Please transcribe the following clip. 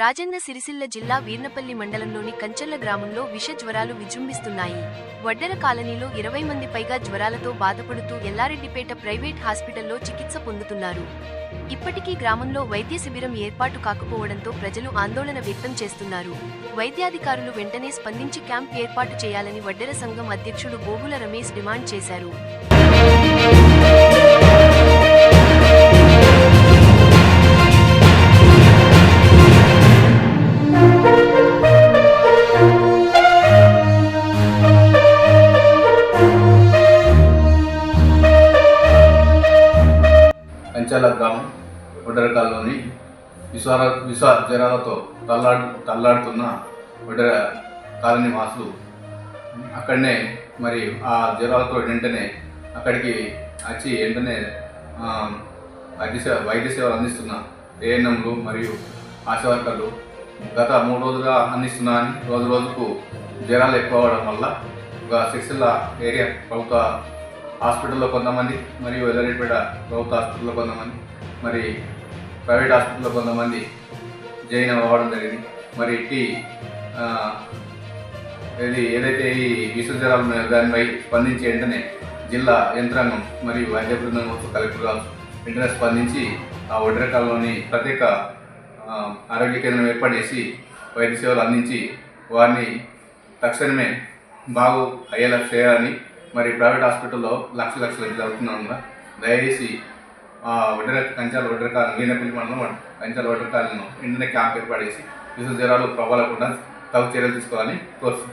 రాజన్న సిరిసిల్ల జిల్లా వీర్నపల్లి మండలంలోని కంచెల్ల గ్రామంలో విష జ్వరాలు విజృంభిస్తున్నాయి. వడ్డెర కాలనీలో ఇరవై మంది పైగా జ్వరాలతో బాధపడుతూ ఎల్లారెడ్డిపేట ప్రైవేట్ హాస్పిటల్లో చికిత్స పొందుతున్నారు. ఇప్పటికీ గ్రామంలో వైద్య శిబిరం ఏర్పాటు కాకపోవడంతో ప్రజలు ఆందోళన వ్యక్తం చేస్తున్నారు. వైద్యాధికారులు వెంటనే స్పందించి క్యాంప్ ఏర్పాటు చేయాలని వడ్డెర సంఘం అధ్యక్షుడు గోగుల రమేష్ డిమాండ్ చేశారు. నంచాల గ్రామం ఒడ్డరకాల్లోని విశ్వార విశ్వ జ్వరాలతో తల్లాడు తల్లాడుతున్న ఒడ్డర కాలనీ వాసులు. అక్కడనే మరి ఆ జ్వరాలతో వెంటనే అక్కడికి వచ్చి వెంటనే వైద్య సేవ వైద్య సేవలు అందిస్తున్న ఏఎన్ఎంలు మరియు ఆశా వర్కర్లు గత మూడు రోజులుగా అందిస్తున్నా రోజు రోజుకు జ్వరాలు ఎక్కువ అవడం వల్ల ఒక శిక్షల ఏరియా ప్రభుత్వ హాస్పిటల్లో కొంతమంది మరియు ఎల్లరెడ్డిపేట ప్రభుత్వ హాస్పిటల్లో కొంతమంది మరి ప్రైవేట్ హాస్పిటల్లో కొంతమంది జాయిన్ అవ్వడం జరిగింది. మరి ఇట్టి ఇది ఏదైతే ఈ విశ్వజ్వరాలు ఉన్నాయో దానిపై స్పందించి వెంటనే జిల్లా యంత్రాంగం మరియు వైద్య బృందం కోసం కలెక్టర్ గారు వెంటనే స్పందించి ఆ ఒడ్రకాల్లోని ప్రత్యేక ఆరోగ్య కేంద్రం ఏర్పాటు చేసి వైద్య సేవలు అందించి వారిని తక్షణమే బాగు అయ్యేలా చేయాలని మరి ప్రైవేట్ హాస్పిటల్లో లక్ష లక్షలు ఇది కదా దయచేసి ఒడ్డర కంచాల ఒడ్డరకాలను వీణపల్లి మండలం కంచాల ఒడ్డరకాలను వెంటనే క్యాంప్ ఏర్పాటు చేసి విశ్వ జ్వరాలు ప్రబలకుండా తగు చర్యలు తీసుకోవాలని కోరుతున్నాను